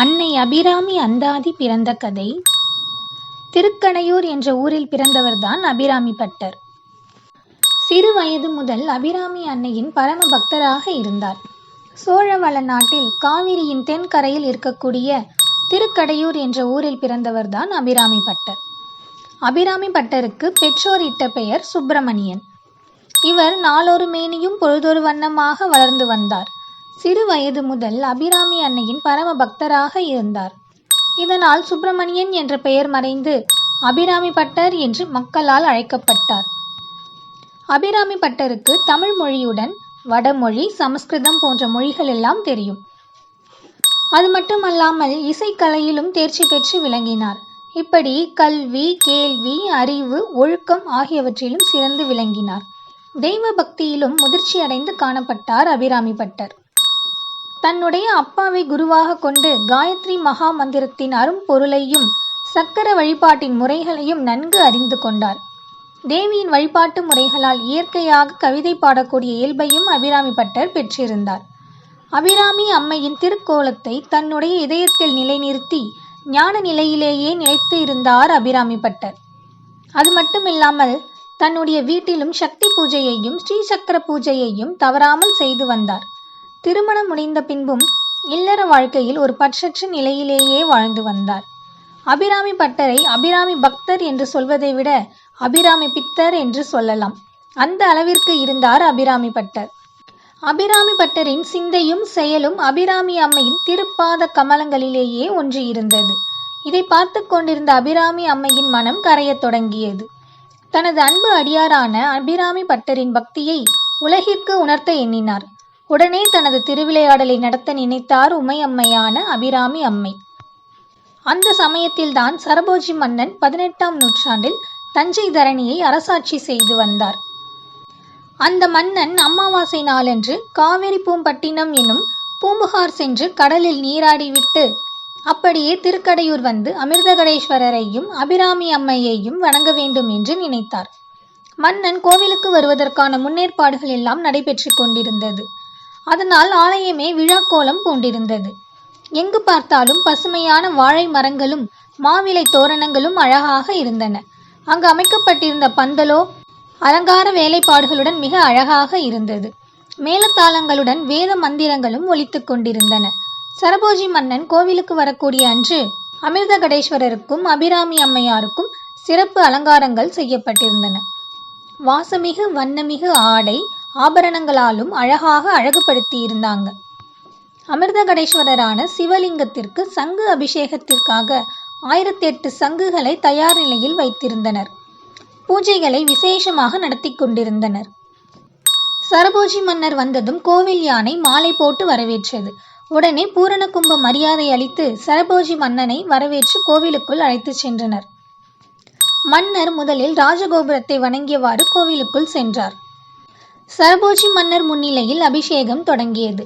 அன்னை அபிராமி அந்தாதி பிறந்த கதை. திருக்கடையூர் என்ற ஊரில் பிறந்தவர்தான் அபிராமி பட்டர். சிறு வயது முதல் அபிராமி அன்னையின் பரம பக்தராக இருந்தார். சோழவள நாட்டில் காவிரியின் தென்கரையில் இருக்கக்கூடிய திருக்கடையூர் என்ற ஊரில் பிறந்தவர்தான் அபிராமி பட்டர். அபிராமி பட்டருக்கு பெற்றோர் இட்ட பெயர் சுப்பிரமணியன். இவர் நாளொரு மேனியும் பொழுதொரு வண்ணமாக வளர்ந்து வந்தார். சிறு வயது முதல் அபிராமி அன்னையின் பரம பக்தராக இருந்தார். இதனால் சுப்பிரமணியன் என்ற பெயர் மறைந்து அபிராமி பட்டர் என்று மக்களால் அழைக்கப்பட்டார். அபிராமி பட்டருக்கு தமிழ் மொழியுடன் வடமொழி சமஸ்கிருதம் போன்ற மொழிகள் எல்லாம் தெரியும். அது மட்டுமல்லாமல் இசைக்கலையிலும் தேர்ச்சி பெற்று விளங்கினார். இப்படி கல்வி கேள்வி அறிவு ஒழுக்கம் ஆகியவற்றிலும் சிறந்து விளங்கினார். தெய்வ பக்தியிலும் முதிர்ச்சி அடைந்து காணப்பட்டார் அபிராமி பட்டர். தன்னுடைய அப்பாவை குருவாக கொண்டு காயத்ரி மகா மந்திரத்தின் அரும்பொருளையும் சக்கர வழிபாட்டின் முறைகளையும் நன்கு அறிந்து கொண்டார். தேவியின் வழிபாட்டு முறைகளால் இயற்கையாக கவிதை பாடக்கூடிய இயல்பையும் அபிராமி பட்டர் பெற்றிருந்தார். அபிராமி அம்மையின் திருக்கோலத்தை தன்னுடைய இதயத்தில் நிலைநிறுத்தி ஞான நிலையிலேயே நிலைத்து இருந்தார் அபிராமி பட்டர். அது மட்டுமில்லாமல் தன்னுடைய வீட்டிலும் சக்தி பூஜையையும் ஸ்ரீ சக்கர பூஜையையும் தவறாமல் செய்து வந்தார். திருமணம் முடிந்த பின்பும் இல்லற வாழ்க்கையில் ஒரு பற்றற்ற நிலையிலேயே வாழ்ந்து வந்தார். அபிராமி பட்டரை அபிராமி பக்தர் என்று சொல்வதை விட அபிராமி பித்தர் என்று சொல்லலாம். அந்த அளவிற்கு இருந்தார் அபிராமி பட்டர். அபிராமி பட்டரின் சிந்தையும் செயலும் அபிராமி அம்மையின் திருப்பாத கமலங்களிலேயே ஒன்று இருந்தது. இதை பார்த்து கொண்டிருந்த அபிராமி அம்மையின் மனம் கரையத் தொடங்கியது. தனது அன்பு அடியாரான அபிராமி பட்டரின் பக்தியை உலகிற்கு உணர்த்த எண்ணினார். உடனே தனது திருவிளையாடலை நடத்த நினைத்தார் உமையம்மையான அபிராமி அம்மை. அந்த சமயத்தில்தான் சரபோஜி மன்னன் பதினெட்டாம் நூற்றாண்டில் தஞ்சை தரணியை அரசாட்சி செய்து வந்தார். அந்த மன்னன் அமாவாசை நாளன்று காவிரி பூம்பட்டினம் என்னும் பூம்புகார் சென்று கடலில் நீராடிவிட்டு அப்படியே திருக்கடையூர் வந்து அமிர்தகடேஸ்வரரையும் அபிராமி அம்மையையும் வணங்க வேண்டும் என்று நினைத்தார். மன்னன் கோவிலுக்கு வருவதற்கான முன்னேற்பாடுகள் எல்லாம் நடைபெற்று கொண்டிருந்தது. அதனால் ஆலயமே விழாக்கோலம் பூண்டிருந்தது. எங்கு பார்த்தாலும் பசுமையான வாழை மரங்களும் மாவிலை தோரணங்களும் அழகாக இருந்தன. அங்கு அமைக்கப்பட்டிருந்த பந்தலோ அலங்கார வேலைப்பாடுகளுடன் மிக அழகாக இருந்தது. மேலத்தாளங்களுடன் வேத மந்திரங்களும் ஒலித்துக் கொண்டிருந்தன. சரபோஜி மன்னன் கோவிலுக்கு வரக்கூடிய அன்று அமிர்தகடேஸ்வரருக்கும் அபிராமி அம்மையாருக்கும் சிறப்பு அலங்காரங்கள் செய்யப்பட்டிருந்தன. வாசமிகு வண்ணமிகு ஆடை ஆபரணங்களாலும் அழகாக அழகுபடுத்தி இருந்தாங்க அமிர்தகடேஸ்வரரான சிவலிங்கத்திற்கு சங்கு அபிஷேகத்திற்காக ஆயிரத்தி எட்டு சங்குகளை தயார் நிலையில் வைத்திருந்தனர். பூஜைகளை விசேஷமாக நடத்தி கொண்டிருந்தனர். சரபோஜி மன்னர் வந்ததும் கோவில் யானை மாலை போட்டு வரவேற்றது. உடனே பூரண கும்ப மரியாதை அளித்து சரபோஜி மன்னனை வரவேற்று கோவிலுக்குள் அழைத்துச் சென்றனர். மன்னர் முதலில் ராஜகோபுரத்தை வணங்கியவாறு கோவிலுக்குள் சென்றார். சரபோஜி மன்னர் முன்னிலையில் அபிஷேகம் தொடங்கியது.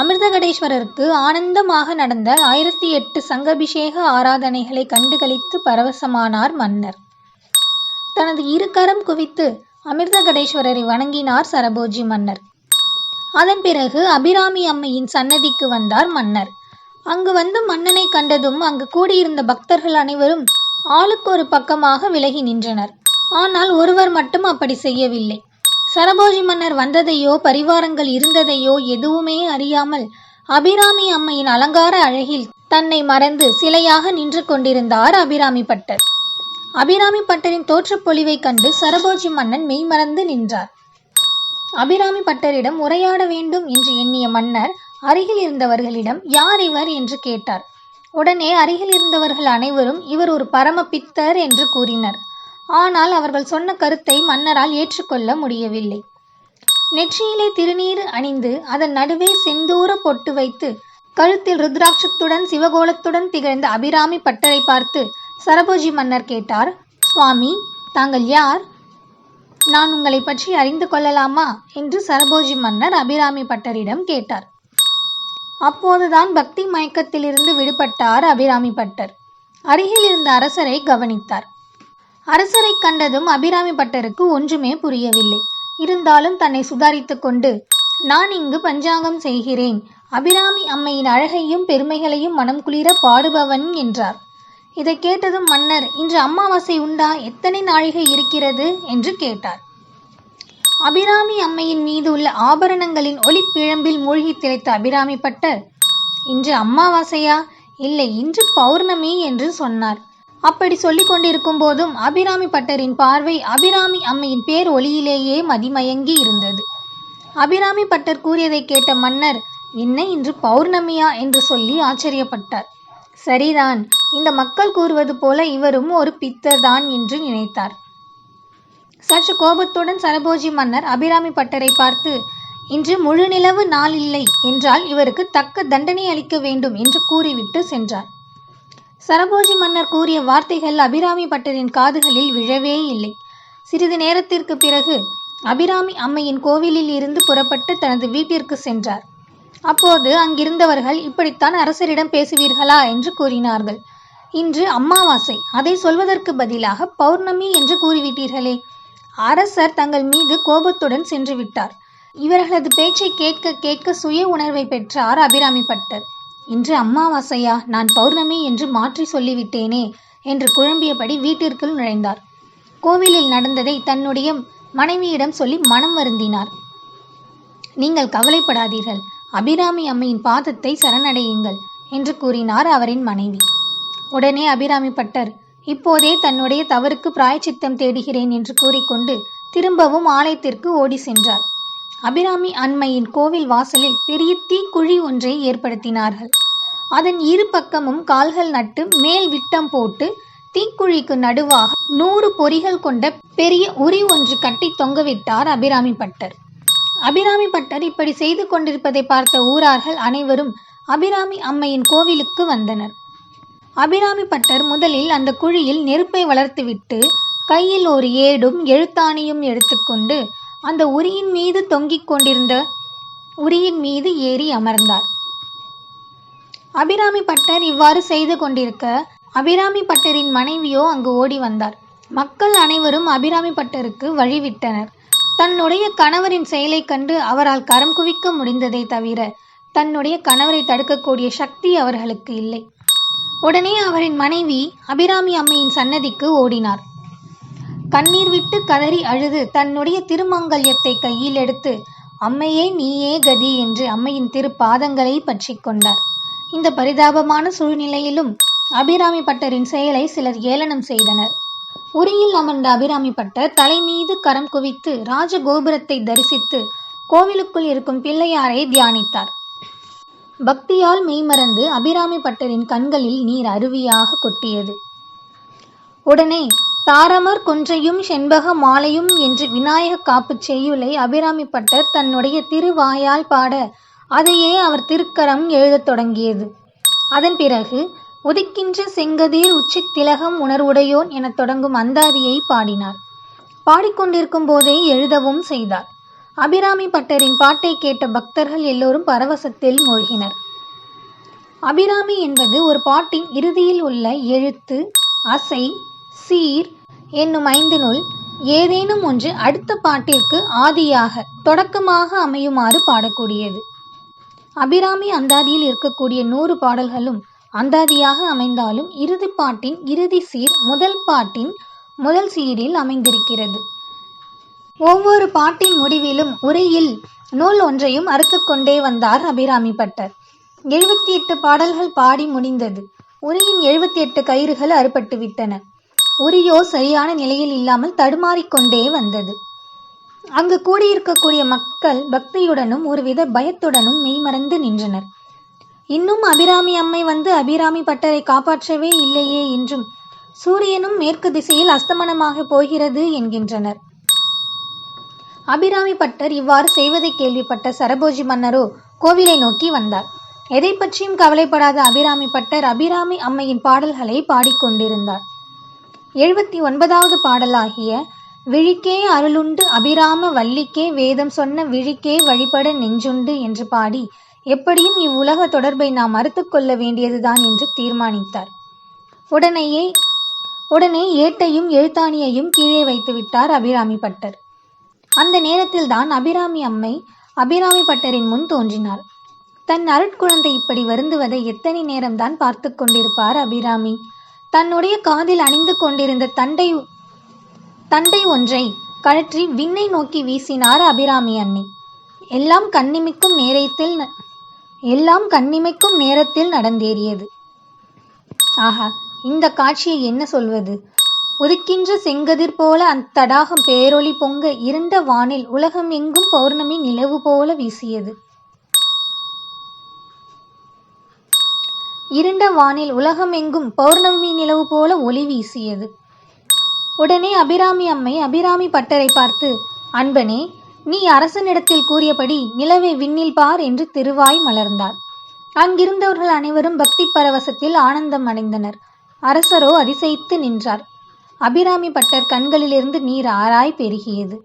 அமிர்தகடேஸ்வரருக்கு ஆனந்தமாக நடந்த ஆயிரத்தி எட்டு சங்கபிஷேக ஆராதனைகளை கண்டுகளித்து பரவசமானார் மன்னர். தனது இரு கரம் குவித்து அமிர்தகடேஸ்வரரை வணங்கினார் சரபோஜி மன்னர். அதன் பிறகு அபிராமி அம்மையின் சன்னதிக்கு வந்தார் மன்னர். அங்கு வந்து மன்னனை கண்டதும் அங்கு கூடியிருந்த பக்தர்கள் அனைவரும் ஆளுக்கு ஒரு பக்கமாக விலகி நின்றனர். ஆனால் ஒருவர் மட்டும் அப்படி செய்யவில்லை. சரபோஜி மன்னர் வந்ததையோ பரிவாரங்கள் இருந்ததையோ எதுவுமே அறியாமல் அபிராமி அம்மையின் அலங்கார அழகில் தன்னை மறந்து சிலையாக நின்று கொண்டிருந்தார் அபிராமி பட்டர். அபிராமி பட்டரின் தோற்றப்பொழிவை கண்டு சரபோஜி மன்னன் மெய்மறந்து நின்றார். அபிராமி பட்டரிடம் உரையாட வேண்டும் என்று எண்ணிய மன்னர் அருகில் இருந்தவர்களிடம் யார் இவர்? என்று கேட்டார். உடனே அருகில் இருந்தவர்கள் அனைவரும் இவர் ஒரு பரம பித்தர் என்று கூறினர். ஆனால் அவர்கள் சொன்ன கருத்தை மன்னரால் ஏற்றுக்கொள்ள முடியவில்லை. நெற்றியிலே திருநீர் அணிந்து அதன் நடுவே செந்தூர பொட்டு வைத்து கழுத்தில் ருத்ராட்சத்துடன் சிவகோலத்துடன் திகழ்ந்த அபிராமி பட்டரை பார்த்து சரபோஜி மன்னர் கேட்டார் சுவாமி தாங்கள் யார்? நான் உங்களை பற்றி அறிந்து கொள்ளலாமா? என்று சரபோஜி மன்னர் அபிராமி பட்டரிடம் கேட்டார். அப்போதுதான் பக்தி மயக்கத்திலிருந்து விடுபட்டார் அபிராமி பட்டர். அருகில் இருந்த அரசரை கவனித்தார். அரசரை கண்டதும் அபிராமி பட்டருக்கு ஒன்றுமே புரியவில்லை. இருந்தாலும் தன்னை சுதாரித்துக் கொண்டு நான் இங்கு பஞ்சாங்கம் செய்கிறேன். அபிராமி அம்மையின் அழகையும் பெருமைகளையும் மனம் குளிர பாடுபவன் என்றார். இதை கேட்டதும் மன்னர் இன்று அம்மாவாசை உண்டா? எத்தனை நாழிகை இருக்கிறது? என்று கேட்டார். அபிராமி அம்மையின் மீது உள்ள ஆபரணங்களின் ஒளிப்பிழம்பில் மூழ்கி திளைத்த அபிராமி பட்டர் இன்று அம்மாவாசையா? இல்லை இன்று பௌர்ணமி என்று சொன்னார். அப்படி சொல்லிக் கொண்டிருக்கும் போதும் அபிராமி பட்டரின் பார்வை அபிராமி அம்மையின் பேர் ஒளியிலேயே மதிமயங்கி இருந்தது. அபிராமி பட்டர் கூறியதை கேட்ட மன்னர் என்ன இன்று பௌர்ணமியா? என்று சொல்லி ஆச்சரியப்பட்டார். சரிதான் இந்த மக்கள் கூறுவது போல இவரும் ஒரு பித்தர் தான் என்று நினைத்தார். சற்று கோபத்துடன் சரபோஜி மன்னர் அபிராமி பட்டரை பார்த்து இன்று முழுநிலவு நாள் இல்லை என்றால் இவருக்கு தக்க தண்டனை அளிக்க வேண்டும் என்று கூறிவிட்டு சென்றார். சரபோஜி மன்னர் கூறிய வார்த்தைகள் அபிராமி பட்டரின் காதுகளில் விழவே இல்லை. சிறிது நேரத்திற்கு பிறகு அபிராமி அம்மையின் கோவிலில் இருந்து புறப்பட்டு தனது வீட்டிற்கு சென்றார். அப்போது அங்கிருந்தவர்கள் இப்படித்தான் அரசரிடம் பேசுவீர்களா? என்று கூறினார்கள். இன்று அம்மாவாசை. அதை சொல்வதற்கு பதிலாக பௌர்ணமி என்று கூறிவிட்டீர்களே. அரசர் தங்கள் மீது கோபத்துடன் சென்று விட்டார். இவர்களது பேச்சை கேட்க கேட்க சுய உணர்வை பெற்றார் அபிராமி பட்டர். இன்று அம்மாவாசையா? நான் பௌர்ணமி என்று மாற்றி சொல்லிவிட்டேனே என்று குழம்பியபடி வீட்டிற்குள் நுழைந்தார். கோவிலில் நடந்ததை தன்னுடைய மனைவியிடம் சொல்லி மனம் வருந்தினார். நீங்கள் கவலைப்படாதீர்கள். அபிராமி அம்மையின் பாதத்தை சரணடையுங்கள் என்று கூறினார் அவரின் மனைவி. உடனே அபிராமி பட்டர் இப்போதே தன்னுடைய தவறுக்கு பிராயச்சித்தம் தேடுகிறேன் என்று கூறிக்கொண்டு திரும்பவும் ஆலயத்திற்கு ஓடி சென்றார். அபிராமி அண்மையின் கோவில் வாசலில் பெரிய தீக்குழி ஒன்றை ஏற்படுத்தினார்கள். அதன் இரு பக்கமும் கால்கள் நட்டு மேல் விட்டம் போட்டு தீக்குழிக்கு நடுவாக நூறு பொறிகள் கொண்ட பெரிய உரி ஒன்று கட்டி தொங்கவிட்டார் அபிராமி பட்டர். அபிராமி பட்டர் இப்படி செய்து கொண்டிருப்பதை பார்த்த ஊரார்கள் அனைவரும் அபிராமி அம்மையின் கோவிலுக்கு வந்தனர். அபிராமி பட்டர் முதலில் அந்த குழியில் நெருப்பை வளர்த்துவிட்டு கையில் ஒரு ஏடும் எழுத்தாணியும் எடுத்துக்கொண்டு அந்த உரியின் மீது தொங்கிக் கொண்டிருந்த உரியின் மீது ஏறி அமர்ந்தார் அபிராமி பட்டர் இவ்வாறு செய்து கொண்டிருக்க அபிராமி பட்டரின் மனைவியோ அங்கு ஓடி வந்தார். மக்கள் அனைவரும் அபிராமி பட்டருக்கு வழிவிட்டனர். தன்னுடைய கணவரின் செயலைக் கண்டு அவரால் கரம் குவிக்க முடிந்ததை தவிர தன்னுடைய கணவரை தடுக்கக்கூடிய சக்தி அவர்களுக்கு இல்லை. உடனே அவரின் மனைவி அபிராமி அம்மையின் சன்னதிக்கு ஓடினார். கண்ணீர் விட்டு கதறி அழுது தன்னுடைய திருமங்கல்யத்தை கையில் எடுத்து அம்மையே நீயே கதி என்று அம்மையின் திருப்பாதங்களை பற்றி கொண்டார். இந்த பரிதாபமான சூழ்நிலையிலும் அபிராமி பட்டரின் செயலை சிலர் ஏளனம் செய்தனர். உரியில் அமர்ந்த அபிராமி பட்டர் தலை மீது கரம் குவித்து ராஜகோபுரத்தை தரிசித்து கோவிலுக்குள் இருக்கும் பிள்ளையாரை தியானித்தார். பக்தியால் மெய்மறந்து அபிராமி பட்டரின் கண்களில் நீர் அருவியாக கொட்டியது. உடனே தாரமர் கொன்றையும் செண்பக மாலையும் என்று விநாயக காப்புச் செய்யுளை அபிராமி பட்டர் தன்னுடைய திருவாயால் பாட அதையே அவர் திருக்கரம் எழுதத் தொடங்கியது. அதன் பிறகு உதிக்கின்ற செங்கதிர் உச்சித் திலகம் உணர்வுடையோன் எனத் தொடங்கும் அந்தாதியை பாடினார். பாடிக்கொண்டிருக்கும் போதே எழுதவும் செய்தார். அபிராமி பட்டரின் பாட்டை கேட்ட பக்தர்கள் எல்லோரும் பரவசத்தில் மூழ்கினர். அபிராமி என்பது ஒரு பாட்டின் இறுதியில் உள்ள எழுத்து அசை சீர் என்னும் ஐந்தினுள் ஏதேனும் ஒன்று அடுத்த பாட்டிற்கு ஆதியாக தொடக்கமாக அமையுமாறு பாடக்கூடியது. அபிராமி அந்தாதியில் இருக்கக்கூடிய நூறு பாடல்களும் அந்தாதியாக அமைந்தாலும் இறுதி பாட்டின் இறுதி சீர் முதல் பாட்டின் முதல் சீரில் அமைந்திருக்கிறது. ஒவ்வொரு பாட்டின் முடிவிலும் உரையில் நூல் ஒன்றையும் அறுத்துக்கொண்டே வந்தார் அபிராமி பட்டர். எழுபத்தி எட்டு பாடல்கள் பாடி முடிந்தது. உரையின் எழுபத்தி எட்டு கயிறுகள் அறுபட்டு விட்டன. உரியோ சரியான நிலையில் இல்லாமல் தடுமாறிக்கொண்டே வந்தது. அங்கு கூடியிருக்கக்கூடிய மக்கள் பக்தியுடனும் ஒருவித பயத்துடனும் மெய்மறந்து நின்றனர். இன்னும் அபிராமி அம்மை வந்து அபிராமி பட்டரை காப்பாற்றவே இல்லையே என்றும் சூரியனும் மேற்கு திசையில் அஸ்தமனமாக போகிறது என்கின்றனர். அபிராமி பட்டர் இவ்வாறு செய்வதை கேள்விப்பட்ட சரபோஜி மன்னரோ கோவிலை நோக்கி வந்தார். எதை பற்றியும் கவலைப்படாத அபிராமி பட்டர் அபிராமி அம்மையின் பாடல்களை பாடிக்கொண்டிருந்தார். எழுபத்தி ஒன்பதாவது பாடலாகிய விழிக்கே அருளுண்டு அபிராம வள்ளிக்கே வேதம் சொன்ன விழிக்கே வழிபட நெஞ்சுண்டு என்று பாடி எப்படியும் இவ்வுலக தொடர்பை நாம் மறுத்து கொள்ள வேண்டியதுதான் என்று தீர்மானித்தார். உடனேயே உடனே ஏட்டையும் எழுத்தாணியையும் கீழே வைத்து விட்டார் அபிராமி பட்டர். அந்த நேரத்தில்தான் அபிராமி அம்மை அபிராமி பட்டரின் முன் தோன்றினார் தன் அருட்குழந்தை இப்படி வருந்துவதை எத்தனை நேரம்தான் பார்த்து கொண்டிருப்பார் அபிராமி? தன்னுடைய காதில் அணிந்து கொண்டிருந்த தண்டை தண்டை ஒன்றை கழற்றி விண்ணை நோக்கி வீசினார் அபிராமி அன்னை எல்லாம் கண்ணிமைக்கும் நேரத்தில் ந- எல்லாம் கண்ணிமைக்கும் நேரத்தில் நடந்தேறியது. ஆஹா இந்த காட்சியை என்ன சொல்வது? உதிக்கின்ற செங்கதிர் போல அந்த தடாகம் பேரொளி பொங்க இருண்ட வானில் உலகம் எங்கும் பௌர்ணமி நிலவு போல வீசியது. இருண்ட வானில் உலகமெங்கும் பௌர்ணமி நிலவு போல ஒளி வீசியது. உடனே அபிராமி அம்மை அபிராமி பட்டரை பார்த்து அன்பனே நீ அரசனிடத்தில் கூறியபடி நிலவை விண்ணில் பார் என்று திருவாய் மலர்ந்தார். அங்கிருந்தவர்கள் அனைவரும் பக்தி பரவசத்தில் ஆனந்தம் அடைந்தனர். அரசரோ அதிசயித்து நின்றார். அபிராமி பட்டர் கண்களிலிருந்து நீர் ஆராய் பெருகியது.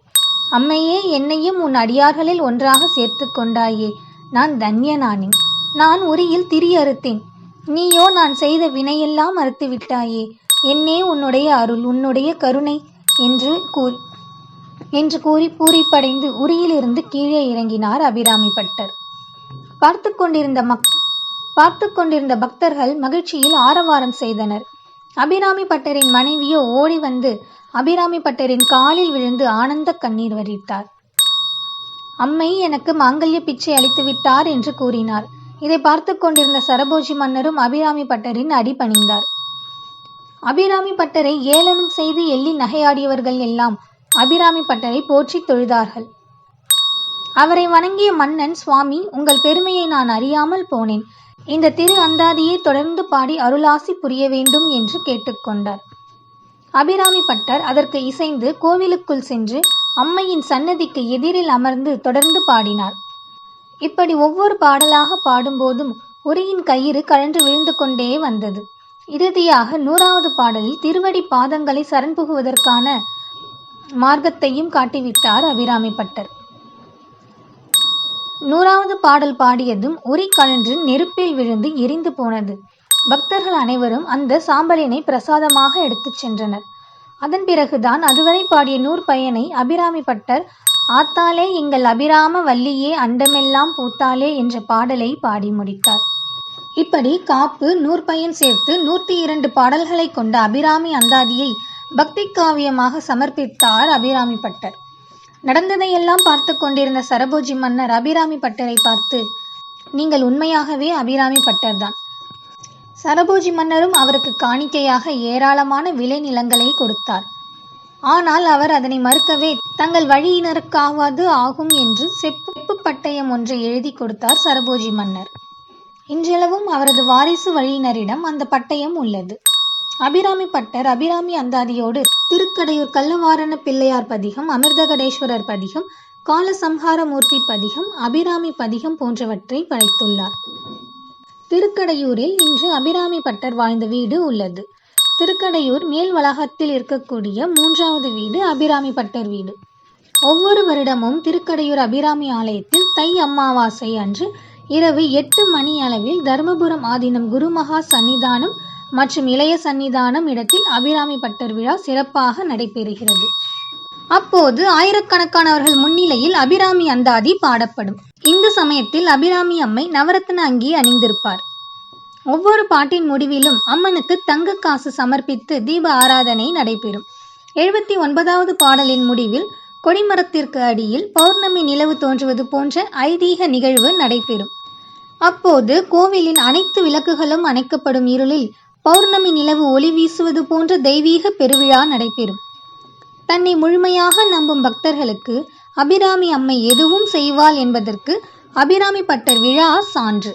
அம்மையே என்னையும் உன் அடியார்களில் ஒன்றாக சேர்த்து கொண்டாயே நான் தன்யனானேன். நான் உரியில் திரி அறுத்தேன் நீயோ நான் செய்த வினையெல்லாம் மறுத்துவிட்டாயே. என்னே உன்னுடைய அருள் உன்னுடைய கருணை என்று கூறி என்று கூறி பூரிப்படைந்து உரியிலிருந்து கீழே இறங்கினார் அபிராமி பட்டர். பார்த்து கொண்டிருந்த மக் பார்த்து கொண்டிருந்த பக்தர்கள் மகிழ்ச்சியில் ஆரவாரம் செய்தனர். அபிராமி பட்டரின் மனைவியோ ஓடி வந்து அபிராமி பட்டரின் காலில் விழுந்து ஆனந்த கண்ணீர் வடித்தார் அம்மை எனக்கு மாங்கல்ய பிச்சை அளித்து விட்டார் என்று கூறினார். இதை பார்த்து கொண்டிருந்த சரபோஜி மன்னரும் அபிராமி பட்டரின் அடி பணிந்தார். அபிராமி பட்டரை ஏளனம் செய்து எள்ளி நகையாடியவர்கள் எல்லாம் அபிராமி பட்டரை போற்றித் தொழுதார்கள். அவரை வணங்கிய மன்னன் சுவாமி உங்கள் பெருமையை நான் அறியாமல் போனேன். இந்த திரு அந்தாதியை தொடர்ந்து பாடி அருளாசி புரிய வேண்டும் என்று கேட்டுக்கொண்டார் அபிராமி பட்டர் அதற்கு இசைந்து கோவிலுக்குள் சென்று அம்மையின் சன்னதிக்கு எதிரில் அமர்ந்து தொடர்ந்து பாடினார். இப்படி ஒவ்வொரு பாடலாக பாடும்போதும் உரியின் கயிறு கழன்று விழுந்து கொண்டே வந்தது. இறுதியாக நூறாவது பாடலில் திருவடி பாதங்களை சரண் புகுவதற்கான மார்க்கத்தையும் காட்டிவிட்டார் அபிராமி பட்டர். நூறாவது பாடல் பாடியதும் உரி கழன்று நெருப்பில் விழுந்து எரிந்து போனது. பக்தர்கள் அனைவரும் அந்த சாம்பலினை பிரசாதமாக எடுத்துச் சென்றனர். அதன் பிறகுதான் அதுவரை பாடிய நூற் பயனை அபிராமி பட்டர் ஆத்தாலே எங்கள் அபிராம வல்லியே அண்டமெல்லாம் பூத்தாலே என்ற பாடலை பாடி முடித்தார். இப்படி காப்பு நூற்பயன் சேர்த்து நூற்றி இரண்டு பாடல்களை கொண்ட அபிராமி அந்தாதியை பக்தி காவியமாக சமர்ப்பித்தார் அபிராமி பட்டர். நடந்ததையெல்லாம் பார்த்து கொண்டிருந்த சரபோஜி மன்னர் அபிராமி பட்டரை பார்த்து நீங்கள் உண்மையாகவே அபிராமி பட்டர் தான் சரபோஜி மன்னரும் அவருக்கு காணிக்கையாக ஏராளமான விளைநிலங்களை கொடுத்தார். ஆனால் அவர் அதனை மறுக்கவே தங்கள் வழியினருக்காவது ஆகும் என்று செப்பு செப்பு பட்டயம் ஒன்றை எழுதி கொடுத்தார் சரபோஜி மன்னர். இன்றளவும் அவரது வாரிசு வழியினரிடம் அந்த பட்டயம் உள்ளது. அபிராமி பட்டர் அபிராமி அந்தாதியோடு திருக்கடையூர் கள்ளவாரண பிள்ளையார் பதிகம் அமிர்தகடேஸ்வரர் பதிகம் காலசம்ஹாரமூர்த்தி பதிகம் அபிராமி பதிகம் போன்றவற்றை படைத்துள்ளார். திருக்கடையூரில் இன்று அபிராமி பட்டர் வாழ்ந்த வீடு உள்ளது. திருக்கடையூர் மேல் வளாகத்தில் இருக்கக்கூடிய மூன்றாவது வீடு அபிராமி பட்டர் வீடு. ஒவ்வொரு வருடமும் திருக்கடையூர் அபிராமி ஆலயத்தில் தை அமாவாசை அன்று இரவு எட்டு மணி அளவில் தர்மபுரம் ஆதீனம் குருமகா சன்னிதானம் மற்றும் இளைய சன்னிதானம் இடத்தில் அபிராமி பட்டர் விழா சிறப்பாக நடைபெறுகிறது. அப்போது ஆயிரக்கணக்கானவர்கள் முன்னிலையில் அபிராமி அந்தாதி பாடப்படும். இந்த சமயத்தில் அபிராமி அம்மை நவரத்ன அங்கி அணிந்திருப்பார். ஒவ்வொரு பாட்டின் முடிவிலும் அம்மனுக்கு தங்க காசு சமர்ப்பித்து தீப ஆராதனை நடைபெறும். எழுபத்தி ஒன்பதாவது பாடலின் முடிவில் கொடிமரத்திற்கு அடியில் பௌர்ணமி நிலவு தோன்றுவது போன்ற ஐதீக நிகழ்வு நடைபெறும். அப்போது கோவிலின் அனைத்து விளக்குகளும் அணைக்கப்படும் இருளில் பௌர்ணமி நிலவு ஒளி வீசுவது போன்ற தெய்வீக பெருவிழா நடைபெறும். தன்னை முழுமையாக நம்பும் பக்தர்களுக்கு அபிராமி அம்மை எதுவும் செய்வாள் என்பதற்கு அபிராமி பட்டர் விழா சான்று.